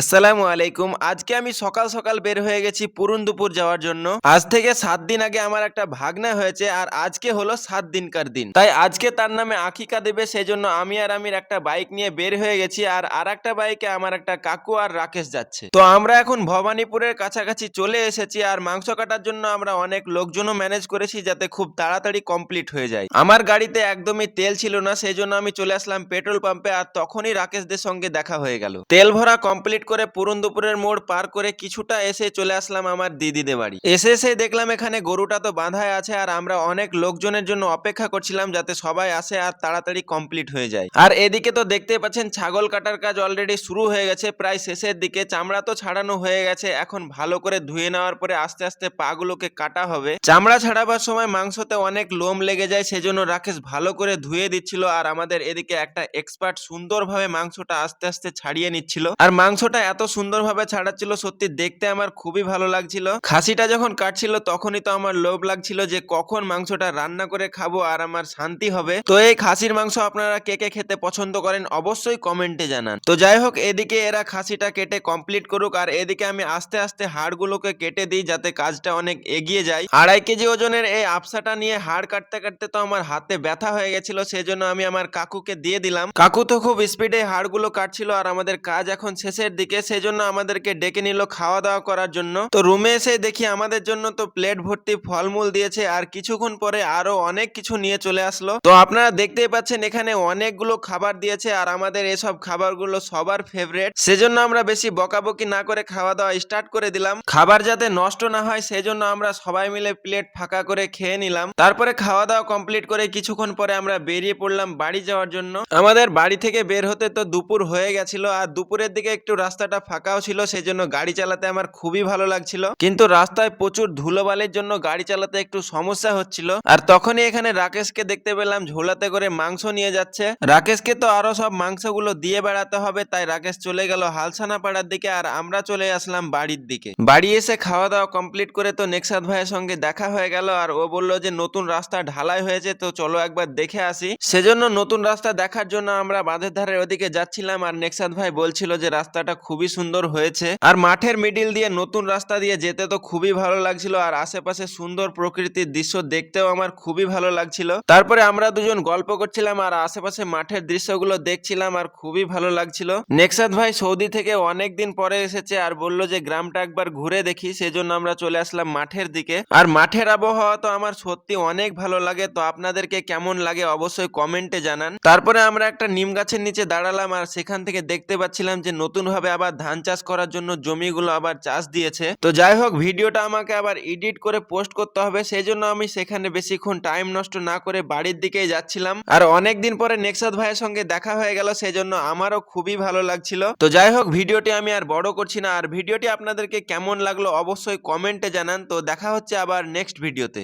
আসসালামু আলাইকুম। আজকে আমি সকাল সকাল বের হয়ে গেছি পুরুন্দুপুর যাওয়ার জন্য। আজ থেকে সাত দিন আগে আমার একটা ভাগনা হয়েছে আর আজকে হলো সাত দিনকার দিন। তাই আজকে তার নামে আকিকা দেবে সেই জন্য আমি আর আমির একটা বাইক নিয়ে বের হয়ে গেছি আর আর একটা বাইকে আমার একটা কাকু আর রাকেশ যাচ্ছে। তো আমরা এখন ভবানীপুরের কাছাকাছি চলে এসেছি আর মাংস কাটার জন্য আমরা অনেক লোকজনও ম্যানেজ করেছি যাতে খুব তাড়াতাড়ি কমপ্লিট হয়ে যায়। আমার গাড়িতে একদমই তেল ছিল না সেই জন্য আমি চলে আসলাম পেট্রোল পাম্পে আর তখনই রাকেশদের সঙ্গে দেখা হয়ে গেল। তেল ভরা কমপ্লিট করে পুরন্দুপুরের মোড় পার করে কিছুটা এসে চলে আসলাম আমার দিদিদের বাড়ি। এসে এসে দেখলাম এখানে গরুটা তো বাঁধায় আছে আর আমরা অনেক লোকজনের জন্য অপেক্ষা করছিলাম যাতে সবাই আসে আর তাড়াতাড়ি কমপ্লিট হয়ে যায়। আর এদিকে তো দেখতে পাচ্ছেন ছাগল কাটার কাজ অলরেডি শুরু হয়ে গেছে, প্রায় শেষের দিকে চামড়া তো ছাড়ানো হয়ে গেছে, এখন ভালো করে ধুয়ে নেওয়ার পরে আস্তে আস্তে পাগুলোকে কাটা হবে। চামড়া ছাড়াবার সময় মাংসতে অনেক লোম লেগে যায়, সেজন্য রাকেশ ভালো করে ধুয়ে দিচ্ছিল আর আমাদের এদিকে একটা এক্সপার্ট সুন্দরভাবে মাংসটা আস্তে আস্তে ছাড়িয়ে নিচ্ছিল। আর মাংসটা এত সুন্দরভাবে ছাড়াচ্ছিল, সত্যি দেখতে আমার খুবই ভালো লাগছিল। খাসিটা যখন কাটছিল, তখনই তো আমার লোভ লাগছিল যে কখন মাংসটা রান্না করে খাব আর আমার শান্তি হবে। তো এই খাসির মাংস আপনারা কে কে খেতে পছন্দ করেন অবশ্যই কমেন্টে জানান। তো যাই হোক, এদিকে এরা খাসিটা কেটে কমপ্লিট করুক আর এদিকে আমি আস্তে আস্তে হাড়গুলোকে কেটে দিই যাতে কাজটা অনেক এগিয়ে যায়। আড়াই কেজি ওজনের এই আপসাটা নিয়ে হাড় কাটতে কাটতে তো আমার হাতে ব্যথা হয়ে গেছিল, সেজন্য আমি আমার কাকুকে দিয়ে দিলাম। কাকু তো খুব স্পিডে হাড়গুলো কাটছিল আর আমাদের কাজ এখন শেষের দিকে, সেজন্য আমাদেরকে ডেকে নিল খাওয়া দাওয়া করার জন্য। তো রুমে এসে দেখি আমাদের জন্য তো প্লেট ভর্তি ফলমূল দিয়েছে আর কিছুক্ষণ পরে আরও অনেক কিছু নিয়ে চলে আসলো। তো আপনারা দেখতেই পাচ্ছেন এখানে অনেকগুলো খাবার দিয়েছে আর আমাদের এসব খাবারগুলো সবার ফেভারেট সেজন্য আমরা বেশি বকাবকি না করে খাওয়া দাওয়া স্টার্ট করে দিলাম। খাবার যাতে নষ্ট না হয়, সেজন্য আমরা সবাই মিলে প্লেট ফাঁকা করে খেয়ে নিলাম। তারপরে খাওয়া দাওয়া কমপ্লিট করে কিছুক্ষণ পরে আমরা বেরিয়ে পড়লাম বাড়ি যাওয়ার জন্য। আমাদের বাড়ি থেকে বের হতে তো দুপুর হয়ে গেছিল আর দুপুরের দিকে একটু রাস্তাটা ফাঁকাও ছিল সেই জন্য গাড়ি চালাতে আমার খুবই ভালো লাগছিল। কিন্তু রাস্তায় প্রচুর ধুলোবালির জন্য গাড়ি চালাতে একটু সমস্যা হচ্ছিল। আর তখনই এখানে রাকেশকে দেখতে পেলাম, ঝোলাতে করে মাংস নিয়ে যাচ্ছে। রাকেশকে তো আরও সব মাংসগুলো দিয়ে বেড়াতে হবে, তাই রাকেশ চলে গেল হালসানা পাড়ার দিকে আর আমরা চলে আসলাম বাড়ির দিকে। বাড়ি এসে খাওয়া দাওয়া কমপ্লিট করে তো নেক্সাদ ভাইয়ের সঙ্গে দেখা হয়ে গেল, আর ও বলল যে, নতুন রাস্তা ঢালাই হয়েছে, তো চলো একবার দেখে আসি। সেজন্য নতুন রাস্তা দেখার জন্য আমরা বাঁধের ধারের ওদিকে যাচ্ছিলাম, আর নেক্সাদ ভাই বলছিল যে, রাস্তাটা খুবই সুন্দর হয়েছে। আর মাঠের মিডিল দিয়ে নতুন রাস্তা দিয়ে যেতে তো খুবই ভালো লাগছিল, আর আশেপাশে সুন্দর প্রকৃতির দৃশ্য দেখতেও আমার খুবই ভালো লাগছিল। তারপরে আমরা দুজন গল্প করছিলাম, আর আশেপাশে মাঠের দৃশ্যগুলো দেখছিলাম, আর খুবই ভালো লাগছিল। নেক্সাদ ভাই সৌদি থেকে অনেক দিন পরে এসেছে, আর বলল যে গ্রামটা একবার ঘুরে দেখি, সেজন্য আমরা চলে আসলাম মাঠের দিকে। আর মাঠের আবহাওয়া তো আমার সত্যি অনেক ভালো লাগে, তো আপনাদেরকে কেমন লাগে অবশ্যই কমেন্টে জানান। তারপরে আমরা একটা নিম গাছের নিচে দাঁড়ালাম, আর সেখান থেকে দেখতে পাচ্ছিলাম যে নতুন ভাবে আবার ধান চাষ করার জন্য জমিগুলো আবার চাষ দিয়েছে। তো যাই হোক, ভিডিওটা আমাকে আবার এডিট করে পোস্ট করতে হবে সেই জন্য আমি সেখানে বেশিক্ষণ টাইম নষ্ট না করে বাড়ির দিকেই যাচ্ছিলাম। আর অনেক দিন পরে নেক্সাদ ভাইয়ের সঙ্গে দেখা হয়ে গেল সেই জন্য আমারও খুবই ভালো লাগছিল। তো যাই হোক, ভিডিওটি আমি আর বড় করছি না, আর ভিডিওটি আপনাদেরকে কেমন লাগল অবশ্যই কমেন্টে জানান। তো দেখা হচ্ছে আবার নেক্সট ভিডিওতে।